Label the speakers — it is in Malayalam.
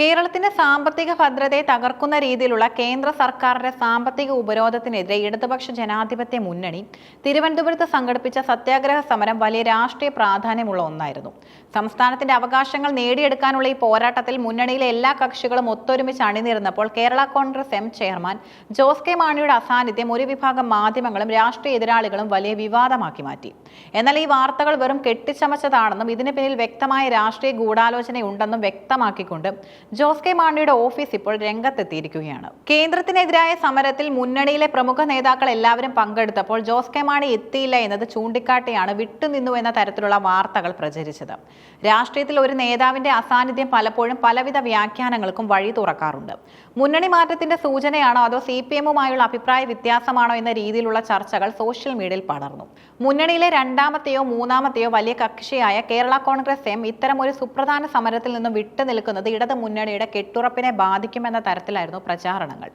Speaker 1: കേരളത്തിന്റെ സാമ്പത്തിക ഭദ്രതയെ തകർക്കുന്ന രീതിയിലുള്ള കേന്ദ്ര സർക്കാരിന്റെ സാമ്പത്തിക ഉപരോധത്തിനെതിരെ ഇടതുപക്ഷ ജനാധിപത്യ മുന്നണി തിരുവനന്തപുരത്ത് സംഘടിപ്പിച്ച സത്യാഗ്രഹ സമരം വലിയ രാഷ്ട്രീയ പ്രാധാന്യമുള്ള ഒന്നായിരുന്നു. സംസ്ഥാനത്തിന്റെ അവകാശങ്ങൾ നേടിയെടുക്കാനുള്ള ഈ പോരാട്ടത്തിൽ മുന്നണിയിലെ എല്ലാ കക്ഷികളും ഒത്തൊരുമിച്ച് അണിനിരുന്നപ്പോൾ Kerala Congress M chairman Jose K മാണിയുടെ അസാന്നിധ്യം ഒരു വിഭാഗം മാധ്യമങ്ങളും രാഷ്ട്രീയ എതിരാളികളും വലിയ വിവാദമാക്കി മാറ്റി. എന്നാൽ ഈ വാർത്തകൾ വെറും കെട്ടിച്ചമച്ചതാണെന്നും ഇതിന് പിന്നിൽ വ്യക്തമായ രാഷ്ട്രീയ ഗൂഢാലോചനയുണ്ടെന്നും വ്യക്തമാക്കിക്കൊണ്ട് ജോസ് കെ മാണിയുടെ ഓഫീസ് ഇപ്പോൾ രംഗത്തെത്തിയിരിക്കുകയാണ്. കേന്ദ്രത്തിനെതിരായ സമരത്തിൽ മുന്നണിയിലെ പ്രമുഖ നേതാക്കൾ എല്ലാവരും പങ്കെടുത്തപ്പോൾ ജോസ് കെ മാണി എത്തിയില്ല എന്നത് ചൂണ്ടിക്കാട്ടിയാണ് വിട്ടുനിന്നു എന്ന തരത്തിലുള്ള വാർത്തകൾ പ്രചരിച്ചത്. രാഷ്ട്രീയത്തിൽ ഒരു നേതാവിന്റെ അസാന്നിധ്യം പലപ്പോഴും പലവിധ വ്യാഖ്യാനങ്ങൾക്കും വഴി തുറക്കാറുണ്ട്. മുന്നണി മാറ്റത്തിന്റെ സൂചനയാണോ അതോ സി പി എമ്മുമായുള്ള അഭിപ്രായ വ്യത്യാസമാണോ എന്ന രീതിയിലുള്ള ചർച്ചകൾ സോഷ്യൽ മീഡിയയിൽ പടർന്നു. മുന്നണിയിലെ രണ്ടാമത്തെയോ മൂന്നാമത്തെയോ വലിയ കക്ഷിയായ കേരള കോൺഗ്രസ് എം ഇത്തരം ഒരു സുപ്രധാന സമരത്തിൽ നിന്നും വിട്ടുനിൽക്കുന്നത് ഇടത് മുന്നണിയുടെ കെട്ടുറപ്പിനെ ബാധിക്കുമെന്ന തരത്തിലായിരുന്നു പ്രചാരണങ്ങൾ.